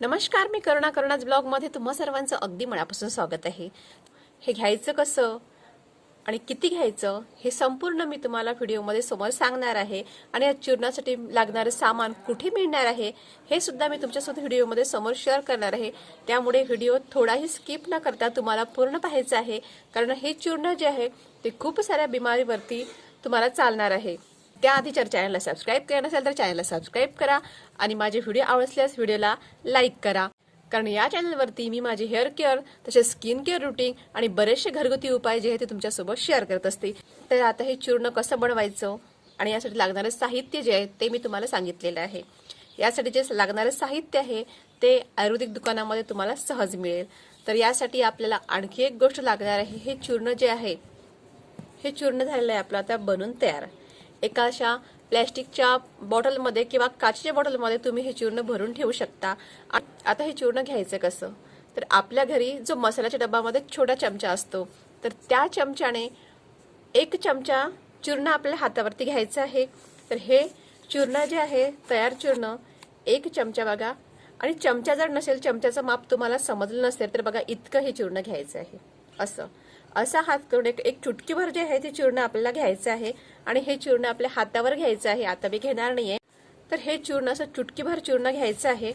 नमस्कार मी करुणा करुणाच ब्लॉगमध्ये तुम्हा सर्वांचं अगदी मनापासून स्वागत आहे. हे घ्यायचं कसं आणि किती घ्यायचं हे संपूर्ण मी तुम्हाला व्हिडिओमध्ये समोर सांगणार आहे आणि या चूर्णासाठी लागणारं सामान कुठे मिळणार आहे हे सुद्धा मी तुमच्यासोबत व्हिडिओमध्ये समोर शेअर करणार आहे. त्यामुळे व्हिडिओ थोडाही स्किप न करता तुम्हाला पूर्ण पाहायचं आहे. कारण हे चूर्ण जे आहे ते खूप साऱ्या बिमारीवरती तुम्हाला चालणार आहे. त्याआधी जर चॅनलला सबस्क्राईब केलं नसेल तर चॅनलला सबस्क्राईब करा आणि माझे व्हिडिओ आवडल्यास व्हिडिओला लाईक करा. कारण या चॅनलवरती मी माझे हेअर केअर तसेच स्किन केअर रुटीन आणि बरेचसे घरगुती उपाय जे आहे ते तुमच्यासोबत शेअर करत असते. तर आता हे चूर्ण कसं बनवायचं आणि यासाठी लागणारं साहित्य जे आहे ते मी तुम्हाला सांगितलेलं आहे. यासाठी जे लागणारं साहित्य आहे ते आयुर्वेदिक दुकानामध्ये तुम्हाला सहज मिळेल. तर यासाठी आपल्याला आणखी एक गोष्ट लागणार आहे. हे चूर्ण जे आहे हे चूर्ण झालेलं आहे आपलं आता बनून तयार. एका अशा प्लॅस्टिकच्या बॉटलमध्ये किंवा काचेच्या बॉटलमध्ये तुम्ही हे चूर्ण भरून ठेवू शकता. आ- आता हे चूर्ण घ्यायचं कसं? तर आपल्या घरी जो मसाल्याच्या डब्यामध्ये छोटा चमचा असतो तर त्या चमच्याने एक चमचा चूर्ण आपल्या हातावरती घ्यायचं आहे. तर हे चूर्ण जे आहे तयार चूर्ण एक चमचा बघा. आणि चमचा जर नसेल चमच्याचं माप तुम्हाला समजलं नसेल तर बघा इतकं हे चूर्ण घ्यायचं आहे. असं. असा हात करून एक एक चुटकीभर जे आहे ते चूर्ण आपल्याला घ्यायचं आहे. आणि हे चूर्ण आपल्या हातावर घ्यायचं आहे. आता मी घेणार नाहीये. तर हे चूर्ण असं चुटकीभर चूर्ण घ्यायचं आहे.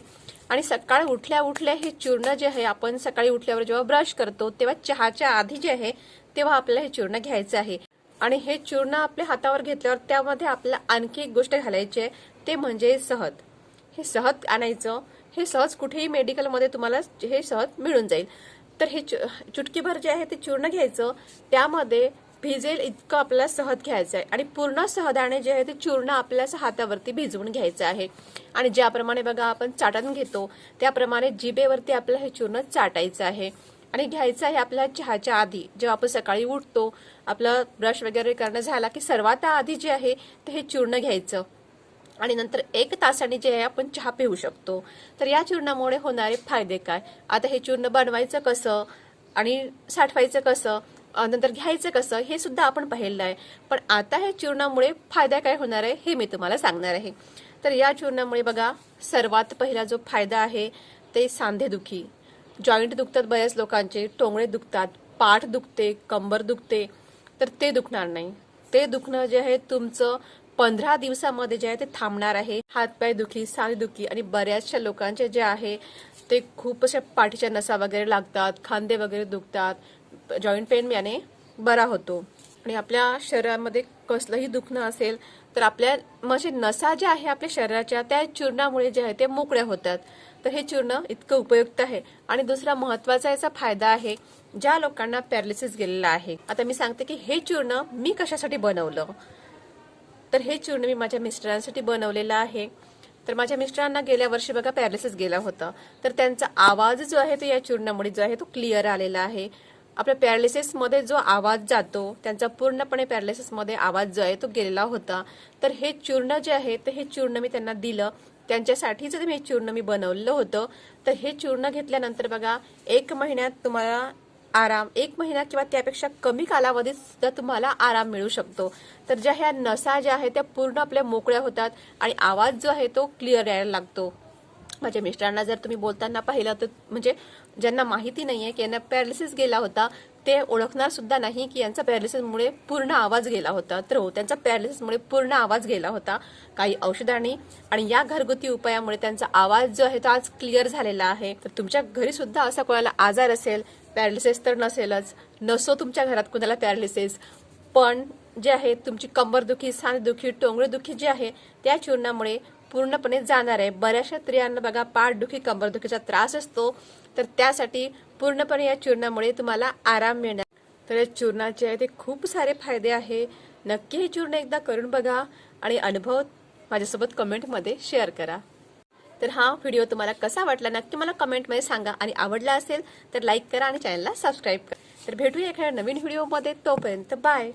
आणि सकाळी उठल्या उठल्या हे चूर्ण जे आहे आपण सकाळी उठल्यावर जेव्हा ब्रश करतो तेव्हा चहाच्या आधी जे आहे तेव्हा आपल्याला हे चूर्ण घ्यायचं आहे. आणि हे चूर्ण आपल्या हातावर घेतल्यावर त्यामध्ये आपल्याला आणखी एक गोष्ट घालायची आहे. ते म्हणजे सहद. हे सहज आणायचं. हे सहज कुठेही मेडिकलमध्ये तुम्हाला हे सहज मिळून जाईल. तर हे चुटकीभर जे आहे ते चूर्ण घ्यायचं. त्यामध्ये भिजेल इतकं आपल्याला सहद घ्यायचं आहे. आणि पूर्ण सहदाणे जे आहे ते चूर्ण आपल्याला हातावरती भिजवून घ्यायचं आहे. आणि ज्याप्रमाणे बघा आपण चाटण घेतो त्याप्रमाणे जिभेवरती आपल्याला हे चूर्ण चाटायचं आहे. आणि घ्यायचं आहे आपल्या चहाच्या आधी. जेव्हा आपण सकाळी उठतो आपलं ब्रश वगैरे करणं झाला की सर्वात आधी जे आहे ते हे चूर्ण घ्यायचं. आणि नंतर एक तासाने जे आहे आपण चहा पिऊ शकतो. तर या चूर्णामुळे होणारे फायदे काय? आता हे चूर्ण बनवायचं कसं? आणि साठवायचं कसं? नंतर घ्यायचं कसं? हे सुद्धा आपण पाहिलं आहे. पण आता हे चूर्णामुळे फायदा काय होणार आहे हे मी तुम्हाला सांगणार आहे. तर या चूर्णामुळे बघा सर्वात पहिला जो फायदा आहे ते सांधेदुखी जॉईंट दुखतात बऱ्याच लोकांचे टोंगळे दुखतात पाठ दुखते कंबर दुखते तर ते दुखणार नाही. ते दुखणं जे आहे तुमचं पंधरा दिवसामध्ये जे आहे ते थांबणार आहे. हातपाय दुखी दुखी आणि बऱ्याचशा लोकांचे जे आहे ते खूप अशा पाठीच्या नसा वगैरे लागतात खांदे वगैरे दुखतात. जॉईंट पेन याने बरा होतो. आणि आपल्या शरीरामध्ये कसलंही दुखणं असेल तर आपल्या म्हणजे नसा ज्या आहे आपल्या शरीराच्या त्या चूर्णामुळे जे आहे ते मोकळ्या होतात. तर हे चूर्ण इतकं उपयुक्त आहे. आणि दुसरा महत्त्वाचा याचा फायदा आहे ज्या लोकांना पॅरालिसिस गेलेला आहे. आता मी सांगते की हे चूर्ण मी कशासाठी बनवलं? तर हे चूर्ण मी माझ्या मिस्टरांसाठी बनवलेलं आहे. तर माझ्या मिस्टरांना गेल्या वर्षी बघा पॅरालिसिस गेला होता. तर त्यांचा आवाज जो आहे तो या चूर्णामुळे जो आहे तो क्लिअर आलेला आहे. आपल्या पॅरालिसिसमध्ये जो आवाज जातो त्यांचा पूर्णपणे पॅरालिसिसमध्ये आवाज जो आहे तो गेलेला होता. तर हे चूर्ण जे आहे तर हे चूर्ण मी त्यांना दिलं. त्यांच्यासाठीच मी हे चूर्ण मी बनवलेलं होतं तर हे चूर्ण घेतल्यानंतर बघा एक महिन्यात तुम्हाला आराम. एक महिना किंवा त्यापेक्षा कमी कालावधीत सुद्धा तुम्हाला आराम मिळू शकतो. तर ज्या ह्या नसा ज्या आहेत त्या पूर्ण आपल्या मोकळ्या होतात आणि आवाज जो आहे तो क्लिअर यायला लागतो. माझ्या मिस्टरांना जर तुम्ही बोलताना पाहिलं तर म्हणजे ज्यांना माहिती नाहीये की यांना पॅरालिसिस गेला होता ते ओळखणार सुद्धा नाही की यांचा पॅरालिसिसमुळे पूर्ण आवाज गेला होता. तर हो त्यांचा पॅरालिसिसमुळे पूर्ण आवाज गेला होता. काही औषधांनी आणि या घरगुती उपायामुळे त्यांचा आवाज जो आहे तो आज क्लिअर झालेला आहे. तर तुमच्या घरी सुद्धा असा कोणाला आजार असेल पॅरालिसिस तर नसेलच. नसो तुमच्या घरात कुणाला पॅरालिसिस पण जे आहे तुमची कंबरदुखी सांधदुखी टोंगळदुखी जी आहे त्या चूर्णामुळे पूर्णपणे जाणार आहे. बऱ्याचशा स्त्रियांना बघा पाठदुखी कंबरदुखीचा त्रास असतो. तर त्यासाठी पूर्णपणे या चूर्णामुळे तुम्हाला आराम मिळणार. तर या चूर्णाचे आहे ते खूप सारे फायदे आहे. नक्की हे चूर्ण एकदा करून बघा आणि अनुभव माझ्यासोबत कमेंटमध्ये शेअर करा. तर हा व्हिडिओ तुम्हाला कसा वाटला नक्की मला कमेंटमध्ये सांगा. आणि आवडला असेल तर लाईक करा आणि चॅनलला सबस्क्राईब करा. तर भेटूया एखाद्या नवीन व्हिडिओमध्ये. तोपर्यंत बाय.